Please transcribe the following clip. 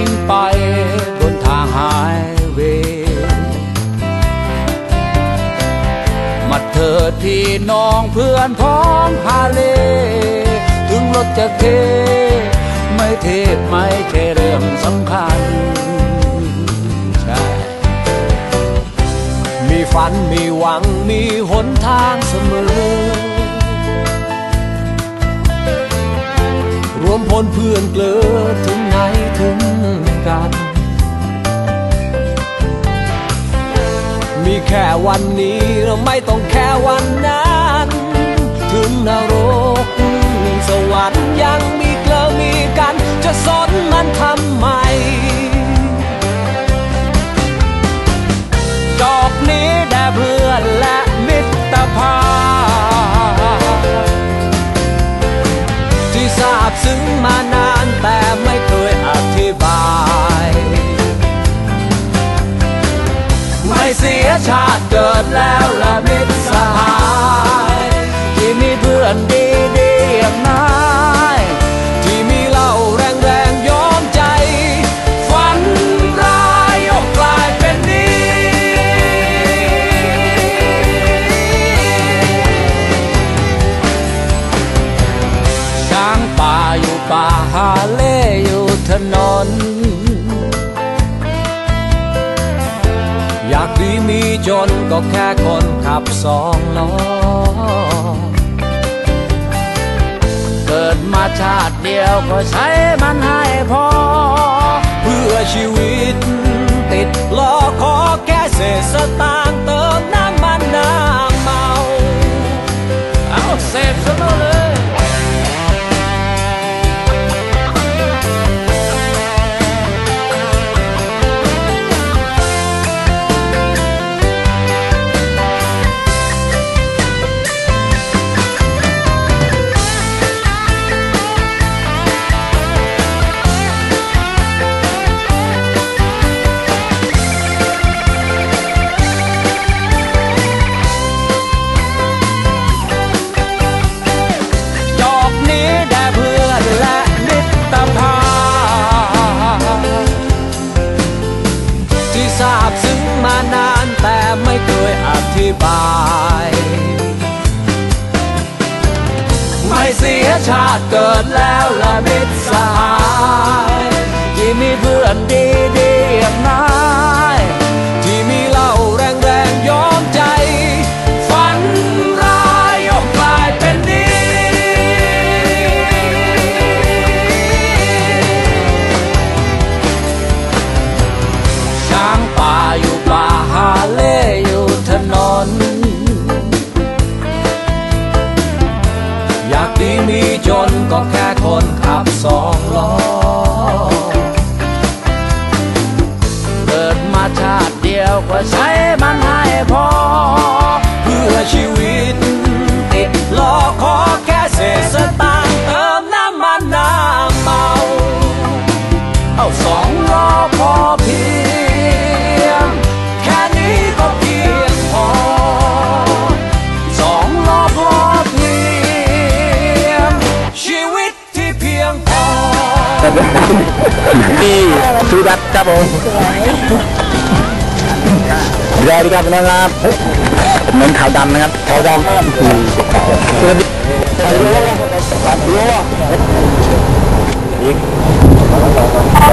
ิ้งไปบนทางหายเว มาเถิดพี่น้องเพื่อนพ้องฮาเล ถึงรถจะเท ไม่เทไม่แค่เรื่องสำคัญใช่มีฝันมีหวังมีหนทางเสมอรวมพลเพื่อนเกลือถึงไหน วันนี้เราไม่ต้องแค่วันนั้น ถึงนรกสวรรค์ยังมีเกลอมีกัน จะสนมันทำไม ดอกนี้แด่เพื่อนและมิตรภาพที่ทราบซึ้งมาน ไม่เสียชาติเกิดแล้วละมิตรสหาย ที่มีเพื่อนดีดีอย่างนายที่มีเหล่าแรงแรงย้อมใจ ฝันร้ายยกกลายเป็นดีช้างป่าอยู่ป่าฮาเล่อยู่ถนน มีจนก็แค่คนขับสองล้อ เกิดมาชาติเดียวก็ใช้มันให้พอ เพื่อชีวิตติดล้อขอแค่เศษสตา ทราบซึ้งมานานแต่ไม่เคยอธิบาย ไม่เสียชาติเกิดแล้วละมิตรสหายาติเดียวก็ใช้มันให้พอ เพื่อชีวิตติดล้อขอแค่เศษสตางค์เติมน้ำมันน้ำเมา เอาสองล้อพอเพียง แค่นี้ก็เพียงพอสองล้อพอเพียง ชีวิตที่เพียงพอ ที่ชูดัตครับผม สวัสดีครับน้องครับเหมือนขาวดำนะครับขาวดำสวัสดีรัวรัว